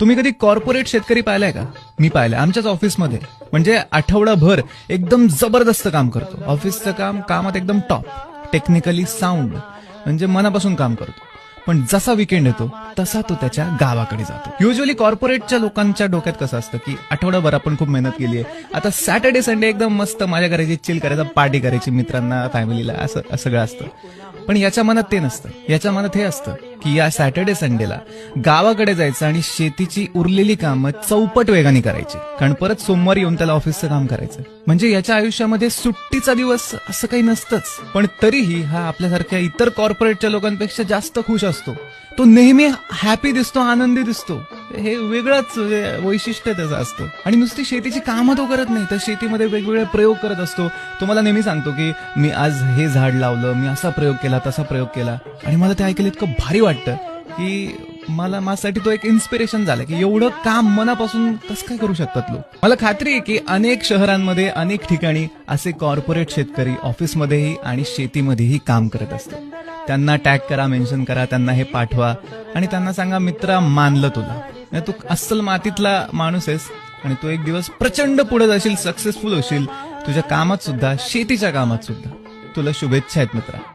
तुम्ही कधी कॉर्पोरेट शेतकरी पाहिलाय का? मी पाहिलाय. आमच्याच ऑफिसमध्ये म्हणजे आठवडाभर एकदम जबरदस्त काम करतो. ऑफिसचं काम कामात एकदम टॉप टेक्निकली साऊंड म्हणजे मनापासून काम करतो. पण जसा विकेंड येतो तसा तो त्याच्या गावाकडे जातो. युजली कॉर्पोरेटच्या लोकांच्या डोक्यात कसं असतं की आठवडाभर आपण खूप मेहनत केली आहे आता सॅटर्डे संडे एकदम मस्त माझ्या घराची चिल करायचा पार्टी करायची मित्रांना फॅमिलीला असं सगळं असतं. पण याच्या मनात ते नसतं. याच्या मनात हे असतं. की या सॅटर्डे संडेला गावाकडे जायचं आणि शेतीची उरलेली कामं चौपट वेगाने करायची. कारण परत सोमवारी येऊन त्याला ऑफिसचं काम करायचं. म्हणजे याच्या आयुष्यामध्ये सुट्टीचा दिवस असं काही नसतंच. पण तरीही हा आपल्यासारख्या इतर कॉर्पोरेटच्या लोकांपेक्षा जास्त खुश असतो. तो नेहमी हॅपी दिसतो आनंदी दिसतो. हे वेगळंच म्हणजे वैशिष्ट्य त्याचं असतं. आणि नुसती शेतीची कामं तो करत नाही तर शेतीमध्ये वेगवेगळे प्रयोग करत असतो. तो मला नेहमी सांगतो की मी आज हे झाड लावलं मी असा प्रयोग केला तसा प्रयोग केला. आणि मला ते ऐकलं इतकं भारी वाटतं की मला माझ्यासाठी तो एक इन्स्पिरेशन झाला की एवढं काम मनापासून कसं काय करू शकतात लोक? मला खात्री आहे की अनेक शहरांमध्ये अनेक ठिकाणी असे कॉर्पोरेट शेतकरी ऑफिसमध्येही आणि शेतीमध्येही काम करत असतात. त्यांना टॅग करा मेन्शन करा त्यांना हे पाठवा. आणि त्यांना सांगा मित्रा मानलं तुला. नाही, तू अस्सल मातीतला माणूस आहेस आणि तू एक दिवस प्रचंड पुढे जाशील सक्सेसफुल होशील. तुझ्या कामात सुद्धा शेतीच्या कामात सुद्धा. तुला शुभेच्छा आहेत मित्रा.